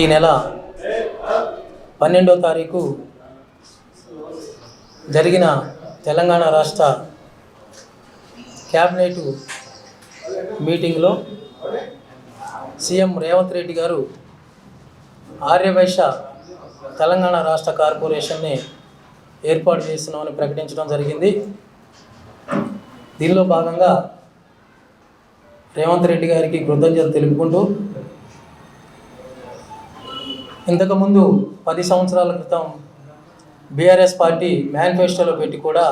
ఈ నెల పన్నెండో తారీఖు జరిగిన తెలంగాణ రాష్ట్ర క్యాబినెట్ మీటింగ్లో సీఎం రేవంత్ రెడ్డి గారు ఆర్యవైశ్య తెలంగాణ రాష్ట్ర కార్పొరేషన్ని ఏర్పాటు చేస్తున్నామని ప్రకటించడం జరిగింది. దీనిలో భాగంగా రేవంత్ రెడ్డి గారికి కృతజ్ఞతలు తెలుపుకుంటూ ఇంతకుముందు పది సంవత్సరాల క్రితం బీఆర్ఎస్ పార్టీ మేనిఫెస్టోలో పెట్టి కూడా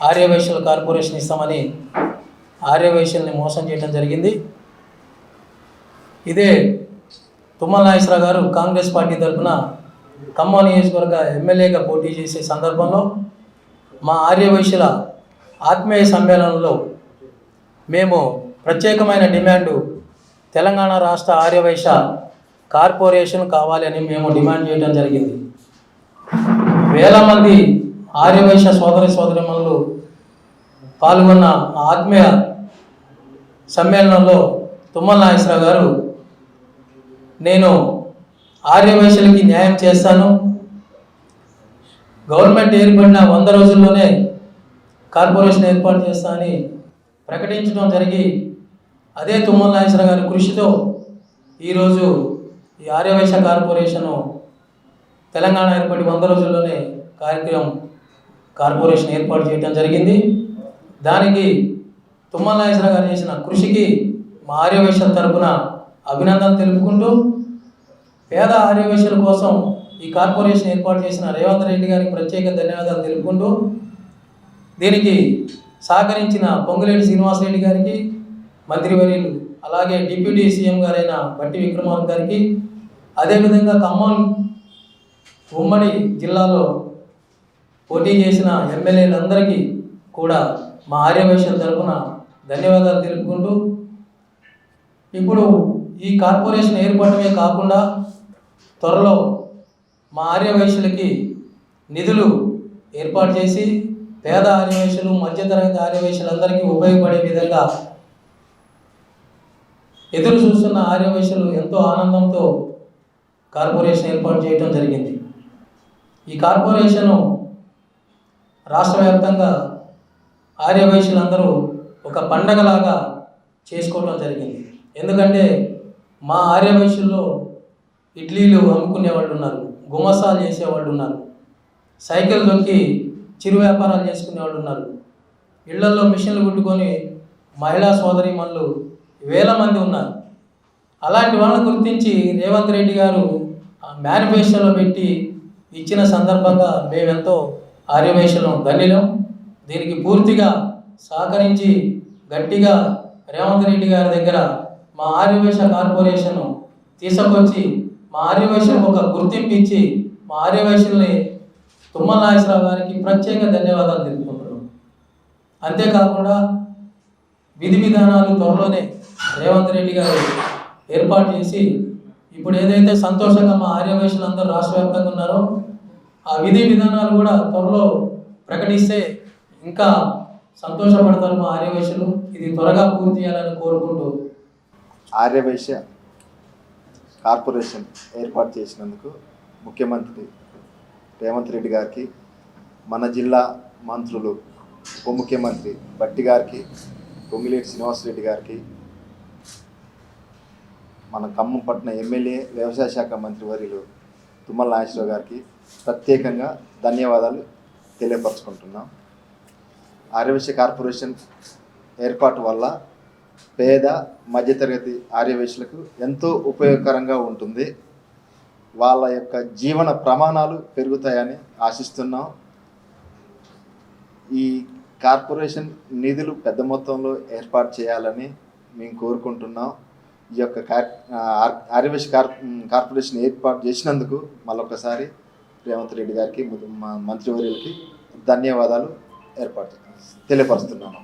ఆర్యవైశ్యుల కార్పొరేషన్ ఇస్తామని ఆర్యవైశ్యుల్ని మోసం చేయడం జరిగింది. ఇదే తుమ్మల నాగేశ్వరరావు గారు కాంగ్రెస్ పార్టీ తరఫున ఖమ్మం నియోజకవర్గ ఎమ్మెల్యేగా పోటీ చేసే సందర్భంలో మా ఆర్యవైశ్యుల ఆత్మీయ సమ్మేళనంలో మేము ప్రత్యేకమైన డిమాండు తెలంగాణ రాష్ట్ర ఆర్యవైశ్య కార్పొరేషన్ కావాలి అని మేము డిమాండ్ చేయడం జరిగింది. వేల మంది ఆర్యవైశ్య సోదరి సోదరిమణులు పాల్గొన్న ఆత్మీయ సమ్మేళనంలో తుమ్మల నాగేశ్వరరావు గారు నేను ఆర్యవైశ్యులకి న్యాయం చేస్తాను. గవర్నమెంట్ ఏర్పడిన వంద రోజుల్లోనే కార్పొరేషన్ ఏర్పాటు చేస్తా అని ప్రకటించడం జరిగి అదే తుమ్మల నాగేశ్వర గారి కృషితో ఈరోజు ఈ ఆర్యవైశ్య కార్పొరేషను తెలంగాణ ఏర్పడి వంద రోజుల్లోనే కార్యక్రమం కార్పొరేషన్ ఏర్పాటు చేయడం జరిగింది. దానికి తుమ్మల నాగేశ్వర గారు చేసిన కృషికి మా ఆర్యవైశ్యుల తరపున అభినందన తెలుపుకుంటూ పేద ఆర్యవైశ్యుల కోసం ఈ కార్పొరేషన్ ఏర్పాటు చేసిన రేవంత్ రెడ్డి గారికి ప్రత్యేక ధన్యవాదాలు తెలుపుకుంటూ దీనికి సహకరించిన పొంగులేటి శ్రీనివాసరెడ్డి గారికి మంత్రివర్యులు అలాగే డిప్యూటీ సీఎం గారైన బట్టి విక్రమార్క గారికి అదేవిధంగా ఖమ్మం ఉమ్మడి జిల్లాలో పోటీ చేసిన ఎమ్మెల్యేలందరికీ కూడా మా ఆర్యవైశ్యుల తరపున ధన్యవాదాలు తెలుపుకుంటూ ఇప్పుడు ఈ కార్పొరేషన్ ఏర్పడమే కాకుండా త్వరలో మా ఆర్యవైశ్యులకి నిధులు ఏర్పాటు చేసి పేద ఆర్యవైశ్యులు మధ్యతరగతి ఆర్యవైశ్యులందరికీ ఉపయోగపడే విధంగా ఎదురు చూస్తున్న ఆర్యవైశ్యులు ఎంతో ఆనందంతో కార్పొరేషన్ ఏర్పాటు చేయడం జరిగింది. ఈ కార్పొరేషను రాష్ట్ర వ్యాప్తంగా ఆర్యవైశ్యులందరూ ఒక పండగలాగా చేసుకోవడం జరిగింది. ఎందుకంటే మా ఆర్యవైశ్యుల్లో ఇడ్లీలు అమ్ముకునే వాళ్ళు ఉన్నారు గుమసాలు చేసేవాళ్ళు ఉన్నారు సైకిల్ దొక్కి చిరు వ్యాపారాలు చేసుకునే వాళ్ళు ఉన్నారు. ఇళ్ళల్లో మిషన్లు కుట్టుకొని మహిళా సోదరిమణులు వేల మంది ఉన్నారు. అలాంటి వాళ్ళని గుర్తించి రేవంత్ రెడ్డి గారు మేనిఫెస్టోలో పెట్టి ఇచ్చిన సందర్భంగా మేమెంతో ఆర్యవైశ్యులం ధన్యులం దీనికి పూర్తిగా సహకరించి గట్టిగా రేవంత్ రెడ్డి గారి దగ్గర మా ఆర్యవైశ్య కార్పొరేషన్ తీసుకొచ్చి మా ఆర్యవైశ్యులకు ఒక గుర్తింపు ఇచ్చి మా ఆర్యవైశ్యుల్ని తుమ్మల నాగేశ్వరరావు గారికి ప్రత్యేక ధన్యవాదాలు తెలుపుకుంటున్నాం. అంతేకాకుండా విధి విధానాలు త్వరలోనే రేవంత్ రెడ్డి గారు ఏర్పాటు చేసి ఇప్పుడు ఏదైతే సంతోషంగా మా ఆర్యవైశ్యులందరూ రాష్ట్ర వ్యాప్తంగా ఉన్నారో ఆ విధి విధానాలు కూడా త్వరలో ప్రకటిస్తే ఇంకా సంతోషపడతారు మా ఆర్యవేశులు. ఇది త్వరగా పూర్తి చేయాలని కోరుకుంటూ. ఆర్యవేశ కార్పొరేషన్ ఏర్పాటు చేసినందుకు ముఖ్యమంత్రి రేవంత్ రెడ్డి గారికి మన జిల్లా మంత్రులు ఉప ముఖ్యమంత్రి బట్టి గారికి పొంగిలేటి శ్రీనివాసరెడ్డి గారికి మన ఖమ్మం పట్టణ ఎమ్మెల్యే వ్యవసాయ శాఖ మంత్రి వర్యులు తుమ్మల నాగేశ్వరరావు గారికి ప్రత్యేకంగా ధన్యవాదాలు తెలియపరచుకుంటున్నాం. ఆర్యవేశ కార్పొరేషన్ ఏర్పాటు వల్ల పేద మధ్యతరగతి ఆర్యవైశ్యులకు ఎంతో ఉపయోగకరంగా ఉంటుంది. వాళ్ళ యొక్క జీవన ప్రమాణాలు పెరుగుతాయని ఆశిస్తున్నాం. ఈ కార్పొరేషన్ నిధులు పెద్ద మొత్తంలో ఏర్పాటు చేయాలని మేము కోరుకుంటున్నాం. ఈ యొక్క కార్ ఆర్- కార్ కార్పొరేషన్ ఏర్పాటు చేసినందుకు మళ్ళొకసారి రేవంత్ రెడ్డి గారికి మంత్రివర్యులకి ధన్యవాదాలు ఏర్పాటు తెలియపరుస్తున్నాను.